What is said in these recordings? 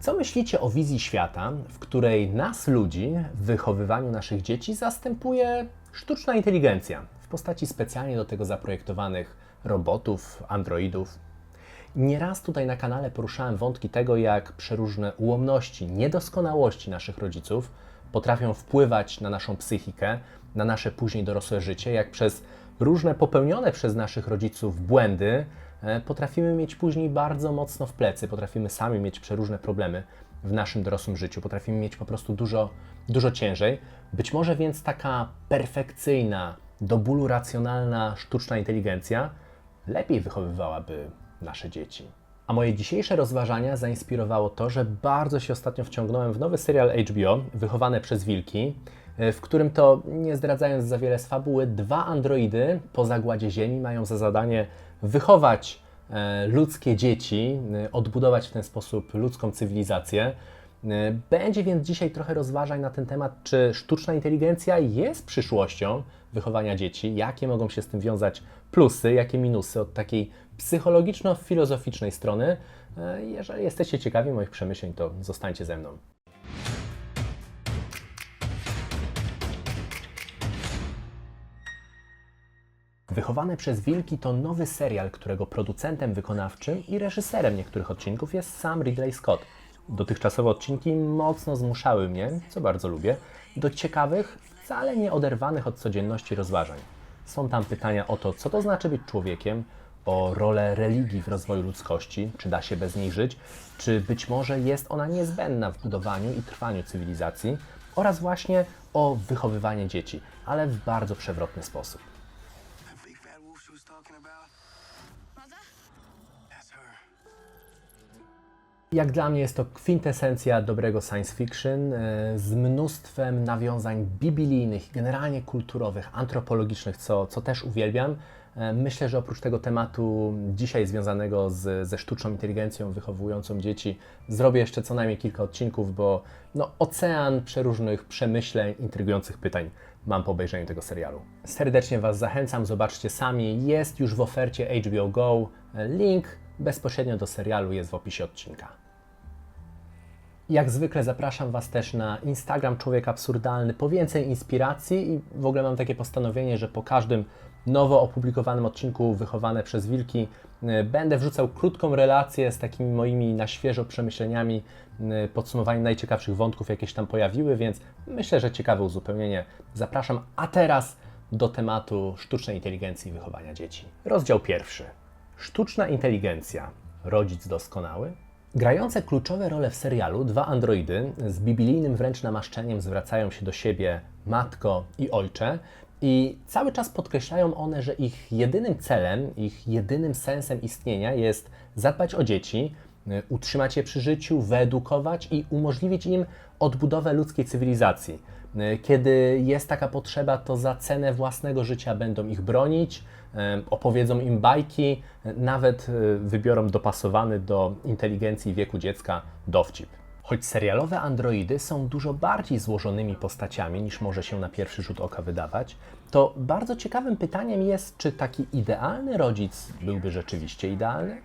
Co myślicie o wizji świata, w której nas, ludzi, w wychowywaniu naszych dzieci zastępuje sztuczna inteligencja w postaci specjalnie do tego zaprojektowanych robotów, androidów? Nieraz tutaj na kanale poruszałem wątki tego, jak przeróżne ułomności, niedoskonałości naszych rodziców potrafią wpływać na naszą psychikę, na nasze później dorosłe życie, jak przez różne popełnione przez naszych rodziców błędy potrafimy mieć później bardzo mocno w plecy, potrafimy sami mieć przeróżne problemy w naszym dorosłym życiu, potrafimy mieć po prostu dużo, dużo ciężej. Być może więc taka perfekcyjna, do bólu racjonalna sztuczna inteligencja lepiej wychowywałaby nasze dzieci. A moje dzisiejsze rozważania zainspirowało to, że bardzo się ostatnio wciągnąłem w nowy serial HBO, Wychowane przez Wilki, e, w którym to, nie zdradzając za wiele z fabuły, dwa androidy po zagładzie Ziemi mają za zadanie wychować e, ludzkie dzieci, e, odbudować w ten sposób ludzką cywilizację. E, Będzie więc dzisiaj trochę rozważań na ten temat, czy sztuczna inteligencja jest przyszłością wychowania dzieci, jakie mogą się z tym wiązać plusy, jakie minusy od takiej psychologiczno-filozoficznej strony. E, Jeżeli jesteście ciekawi moich przemyśleń, to zostańcie ze mną. Wychowane przez Wilki to nowy serial, którego producentem wykonawczym i reżyserem niektórych odcinków jest sam Ridley Scott. Dotychczasowe odcinki mocno zmuszały mnie, co bardzo lubię, do ciekawych, wcale nie oderwanych od codzienności rozważań. Są tam pytania o to, co to znaczy być człowiekiem, o rolę religii w rozwoju ludzkości, czy da się bez niej żyć, czy być może jest ona niezbędna w budowaniu i trwaniu cywilizacji, oraz właśnie o wychowywanie dzieci, ale w bardzo przewrotny sposób. Jak dla mnie jest to kwintesencja dobrego science fiction e, z mnóstwem nawiązań biblijnych, generalnie kulturowych, antropologicznych, co, co też uwielbiam. E, Myślę, że oprócz tego tematu dzisiaj związanego z, ze sztuczną inteligencją wychowującą dzieci, zrobię jeszcze co najmniej kilka odcinków, bo no, ocean przeróżnych przemyśleń, intrygujących pytań mam po obejrzeniu tego serialu. Serdecznie Was zachęcam, zobaczcie sami, jest już w ofercie HBO Go. Link bezpośrednio do serialu jest w opisie odcinka. Jak zwykle zapraszam Was też na Instagram Człowiek Absurdalny po więcej inspiracji i w ogóle mam takie postanowienie, że po każdym nowo opublikowanym odcinku Wychowane przez Wilki y, będę wrzucał krótką relację z takimi moimi na świeżo przemyśleniami, y, podsumowaniem najciekawszych wątków, jakie się tam pojawiły, więc myślę, że ciekawe uzupełnienie. Zapraszam, a teraz do tematu sztucznej inteligencji i wychowania dzieci. Rozdział pierwszy. Sztuczna inteligencja. Rodzic doskonały? Grające kluczowe role w serialu dwa androidy z biblijnym wręcz namaszczeniem zwracają się do siebie matko i ojcze i cały czas podkreślają one, że ich jedynym celem, ich jedynym sensem istnienia jest zadbać o dzieci, y, utrzymać je przy życiu, wyedukować i umożliwić im odbudowę ludzkiej cywilizacji. Y, Kiedy jest taka potrzeba, to za cenę własnego życia będą ich bronić, em, opowiedzą im bajki, e, nawet e, wybiorą dopasowany do inteligencji i wieku dziecka dowcip. Choć serialowe androidy są dużo bardziej złożonymi postaciami niż może się na pierwszy rzut oka wydawać, to bardzo ciekawym pytaniem jest, czy taki idealny rodzic byłby rzeczywiście idealny?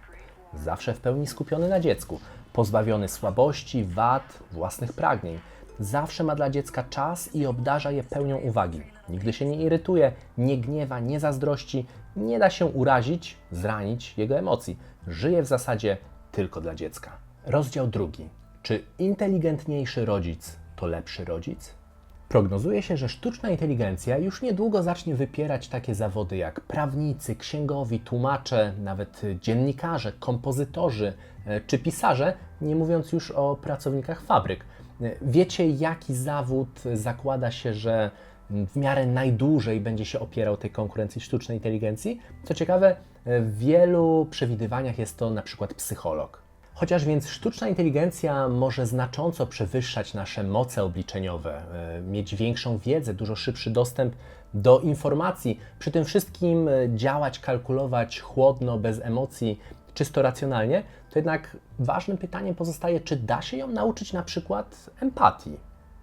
Zawsze w pełni skupiony na dziecku, pozbawiony słabości, wad, własnych pragnień. Zawsze ma dla dziecka czas i obdarza je pełnią uwagi. Nigdy się nie irytuje, nie gniewa, nie zazdrości, nie da się urazić, zranić jego emocji. Żyje w zasadzie tylko dla dziecka. Rozdział drugi. Czy inteligentniejszy rodzic to lepszy rodzic? Prognozuje się, że sztuczna inteligencja już niedługo zacznie wypierać takie zawody jak prawnicy, księgowi, tłumacze, nawet dziennikarze, kompozytorzy e, czy pisarze, nie mówiąc już o pracownikach fabryk. E, Wiecie, jaki zawód zakłada się, że w miarę najdłużej będzie się opierał tej konkurencji sztucznej inteligencji? Co ciekawe, w wielu przewidywaniach jest to na przykład psycholog. Chociaż więc sztuczna inteligencja może znacząco przewyższać nasze moce obliczeniowe, e, mieć większą wiedzę, dużo szybszy dostęp do informacji, przy tym wszystkim e, działać, kalkulować chłodno, bez emocji, czysto racjonalnie, to jednak ważnym pytaniem pozostaje, czy da się ją nauczyć na przykład empatii.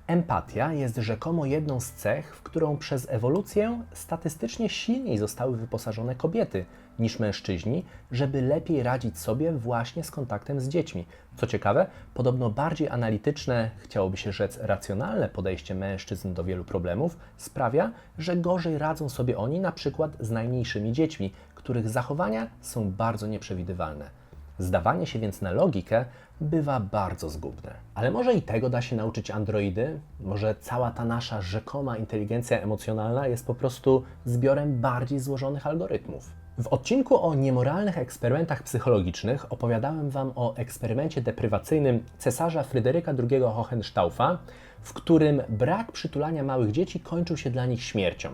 Empatia jest rzekomo jedną z cech, w którą przez ewolucję statystycznie silniej zostały wyposażone kobiety niż mężczyźni, żeby lepiej radzić sobie właśnie z kontaktem z dziećmi. Co ciekawe, podobno bardziej analityczne, chciałoby się rzec racjonalne podejście mężczyzn do wielu problemów sprawia, że gorzej radzą sobie oni na przykład z najmniejszymi dziećmi, których zachowania są bardzo nieprzewidywalne. Zdawanie się więc na logikę bywa bardzo zgubne. Ale może i tego da się nauczyć androidy? Może cała ta nasza rzekoma inteligencja emocjonalna jest po prostu zbiorem bardziej złożonych algorytmów? W odcinku o niemoralnych eksperymentach psychologicznych opowiadałem Wam o eksperymencie deprywacyjnym cesarza Fryderyka II Hohenstaufa, w którym brak przytulania małych dzieci kończył się dla nich śmiercią.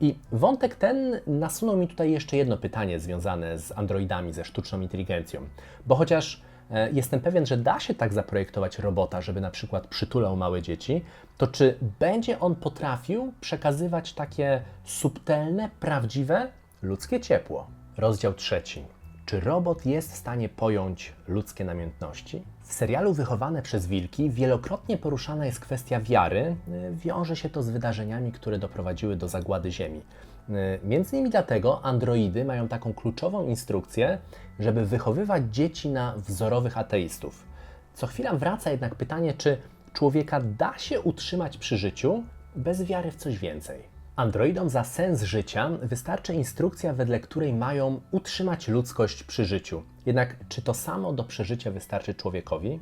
I wątek ten nasunął mi tutaj jeszcze jedno pytanie związane z androidami, ze sztuczną inteligencją. Bo chociaż e, jestem pewien, że da się tak zaprojektować robota, żeby na przykład przytulał małe dzieci, to czy będzie on potrafił przekazywać takie subtelne, prawdziwe ludzkie ciepło? Rozdział trzeci. Czy robot jest w stanie pojąć ludzkie namiętności? W serialu Wychowane przez Wilki wielokrotnie poruszana jest kwestia wiary. Y, Wiąże się to z wydarzeniami, które doprowadziły do zagłady Ziemi. Y, Między innymi dlatego androidy mają taką kluczową instrukcję, żeby wychowywać dzieci na wzorowych ateistów. Co chwila wraca jednak pytanie, czy człowieka da się utrzymać przy życiu bez wiary w coś więcej. Androidom za sens życia wystarczy instrukcja, wedle której mają utrzymać ludzkość przy życiu. Jednak czy to samo do przeżycia wystarczy człowiekowi?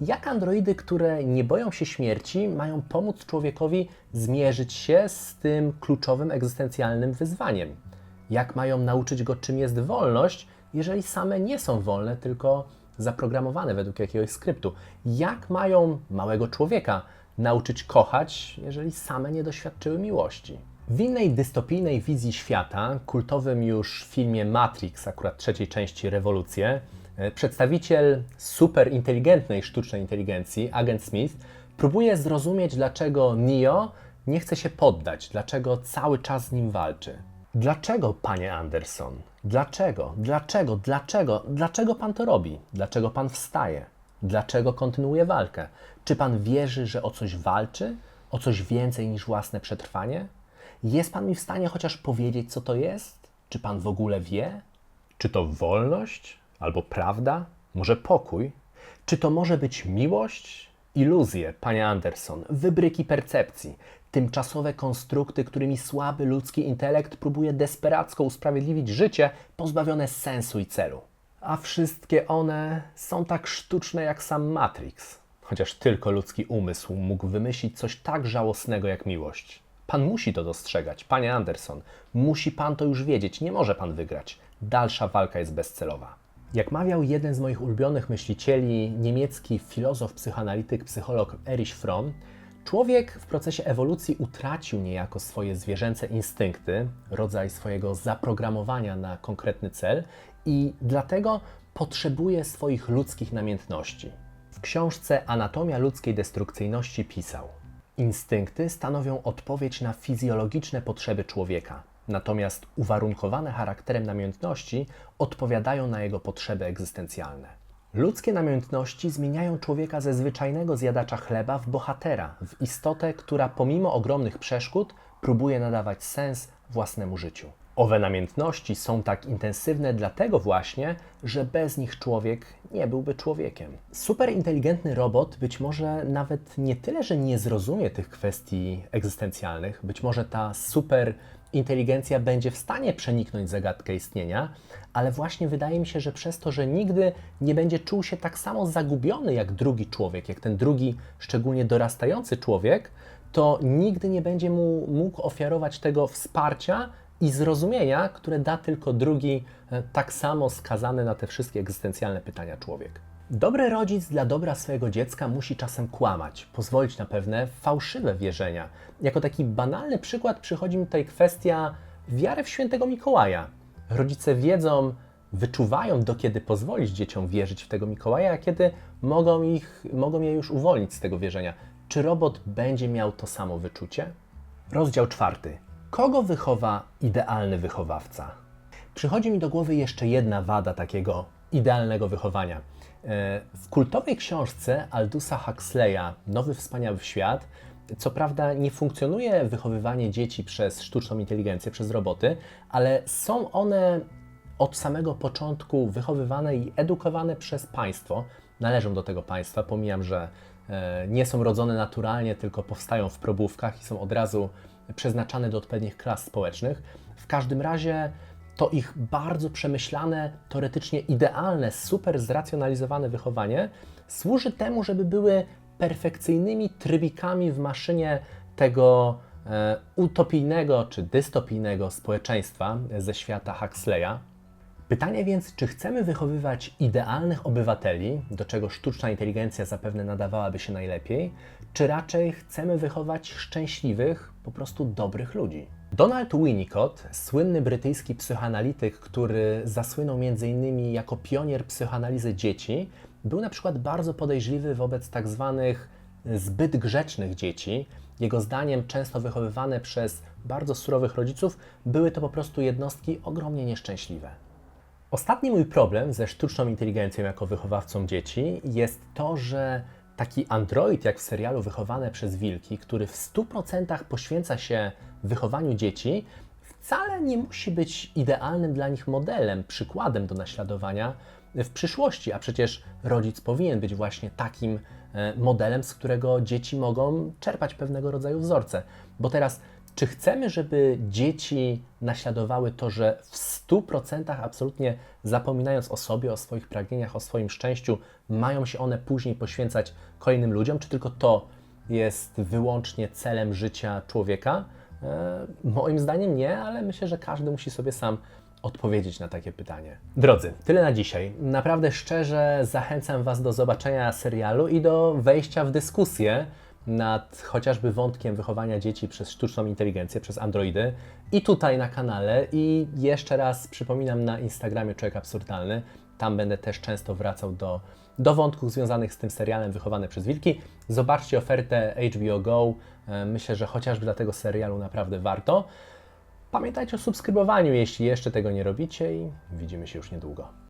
Jak androidy, które nie boją się śmierci, mają pomóc człowiekowi zmierzyć się z tym kluczowym egzystencjalnym wyzwaniem? Jak mają nauczyć go, czym jest wolność, jeżeli same nie są wolne, tylko zaprogramowane według jakiegoś skryptu? Jak mają małego człowieka nauczyć kochać, jeżeli same nie doświadczyły miłości? W innej dystopijnej wizji świata, kultowym już filmie Matrix, akurat trzeciej części Rewolucję, e, przedstawiciel superinteligentnej sztucznej inteligencji, agent Smith, próbuje zrozumieć, dlaczego Neo nie chce się poddać, dlaczego cały czas z nim walczy. Dlaczego, panie Anderson? Dlaczego? Dlaczego? Dlaczego? Dlaczego pan to robi? Dlaczego pan wstaje? Dlaczego kontynuuje walkę? Czy pan wierzy, że o coś walczy? O coś więcej niż własne przetrwanie? Jest pan mi w stanie chociaż powiedzieć, co to jest? Czy pan w ogóle wie? Czy to wolność? Albo prawda? Może pokój? Czy to może być miłość? Iluzje, panie Anderson, wybryki percepcji, tymczasowe konstrukty, którymi słaby ludzki intelekt próbuje desperacko usprawiedliwić życie pozbawione sensu i celu. A wszystkie one są tak sztuczne jak sam Matrix. Chociaż tylko ludzki umysł mógł wymyślić coś tak żałosnego jak miłość. Pan musi to dostrzegać, panie Anderson. Musi pan to już wiedzieć, nie może pan wygrać. Dalsza walka jest bezcelowa. Jak mawiał jeden z moich ulubionych myślicieli, niemiecki filozof, psychoanalityk, psycholog Erich Fromm, człowiek w procesie ewolucji utracił niejako swoje zwierzęce instynkty, rodzaj swojego zaprogramowania na konkretny cel i dlatego potrzebuje swoich ludzkich namiętności. W książce Anatomia ludzkiej destrukcyjności pisał: Instynkty stanowią odpowiedź na fizjologiczne potrzeby człowieka, natomiast uwarunkowane charakterem namiętności odpowiadają na jego potrzeby egzystencjalne. Ludzkie namiętności zmieniają człowieka ze zwyczajnego zjadacza chleba w bohatera, w istotę, która pomimo ogromnych przeszkód próbuje nadawać sens własnemu życiu. Owe namiętności są tak intensywne dlatego właśnie, że bez nich człowiek nie byłby człowiekiem. Superinteligentny robot być może nawet nie tyle, że nie zrozumie tych kwestii egzystencjalnych, być może ta super inteligencja będzie w stanie przeniknąć zagadkę istnienia, ale właśnie wydaje mi się, że przez to, że nigdy nie będzie czuł się tak samo zagubiony jak drugi człowiek, jak ten drugi, szczególnie dorastający człowiek, to nigdy nie będzie mu mógł ofiarować tego wsparcia i zrozumienia, które da tylko drugi, e, tak samo skazany na te wszystkie egzystencjalne pytania człowiek. Dobry rodzic dla dobra swojego dziecka musi czasem kłamać, pozwolić na pewne fałszywe wierzenia. Jako taki banalny przykład przychodzi mi tutaj kwestia wiary w świętego Mikołaja. Rodzice wiedzą, wyczuwają, do kiedy pozwolić dzieciom wierzyć w tego Mikołaja, a kiedy mogą, ich, mogą je już uwolnić z tego wierzenia. Czy robot będzie miał to samo wyczucie? Rozdział czwarty. Kogo wychowa idealny wychowawca? Przychodzi mi do głowy jeszcze jedna wada takiego idealnego wychowania. E, W kultowej książce Aldusa Huxleya Nowy Wspaniały Świat co prawda nie funkcjonuje wychowywanie dzieci przez sztuczną inteligencję, przez roboty, ale są one od samego początku wychowywane i edukowane przez państwo. Należą do tego państwa. Pomijam, że e, nie są rodzone naturalnie, tylko powstają w probówkach i są od razu przeznaczane do odpowiednich klas społecznych. W każdym razie to ich bardzo przemyślane, teoretycznie idealne, super zracjonalizowane wychowanie służy temu, żeby były perfekcyjnymi trybikami w maszynie tego e, utopijnego czy dystopijnego społeczeństwa ze świata Huxleya. Pytanie więc, czy chcemy wychowywać idealnych obywateli, do czego sztuczna inteligencja zapewne nadawałaby się najlepiej, czy raczej chcemy wychować szczęśliwych, po prostu dobrych ludzi? Donald Winnicott, słynny brytyjski psychoanalityk, który zasłynął m.in. jako pionier psychoanalizy dzieci, był na przykład bardzo podejrzliwy wobec tak zwanych zbyt grzecznych dzieci. Jego zdaniem często wychowywane przez bardzo surowych rodziców były to po prostu jednostki ogromnie nieszczęśliwe. Ostatni mój problem ze sztuczną inteligencją jako wychowawcą dzieci jest to, że taki android, jak w serialu Wychowane przez Wilki, który w 100% poświęca się wychowaniu dzieci, wcale nie musi być idealnym dla nich modelem, przykładem do naśladowania w przyszłości, a przecież rodzic powinien być właśnie takim e, modelem, z którego dzieci mogą czerpać pewnego rodzaju wzorce. Bo teraz, czy chcemy, żeby dzieci naśladowały to, że w 100% absolutnie zapominając o sobie, o swoich pragnieniach, o swoim szczęściu, mają się one później poświęcać kolejnym ludziom, czy tylko to jest wyłącznie celem życia człowieka? E, moim zdaniem nie, ale myślę, że każdy musi sobie sam odpowiedzieć na takie pytanie. Drodzy, tyle na dzisiaj. Naprawdę szczerze zachęcam Was do zobaczenia serialu i do wejścia w dyskusję nad chociażby wątkiem wychowania dzieci przez sztuczną inteligencję, przez androidy i tutaj na kanale. I jeszcze raz przypominam na Instagramie Człowiek Absurdalny. Tam będę też często wracał do, do wątków związanych z tym serialem Wychowane przez Wilki. Zobaczcie ofertę HBO Go. E, Myślę, że chociażby dla tego serialu naprawdę warto. Pamiętajcie o subskrybowaniu, jeśli jeszcze tego nie robicie i widzimy się już niedługo.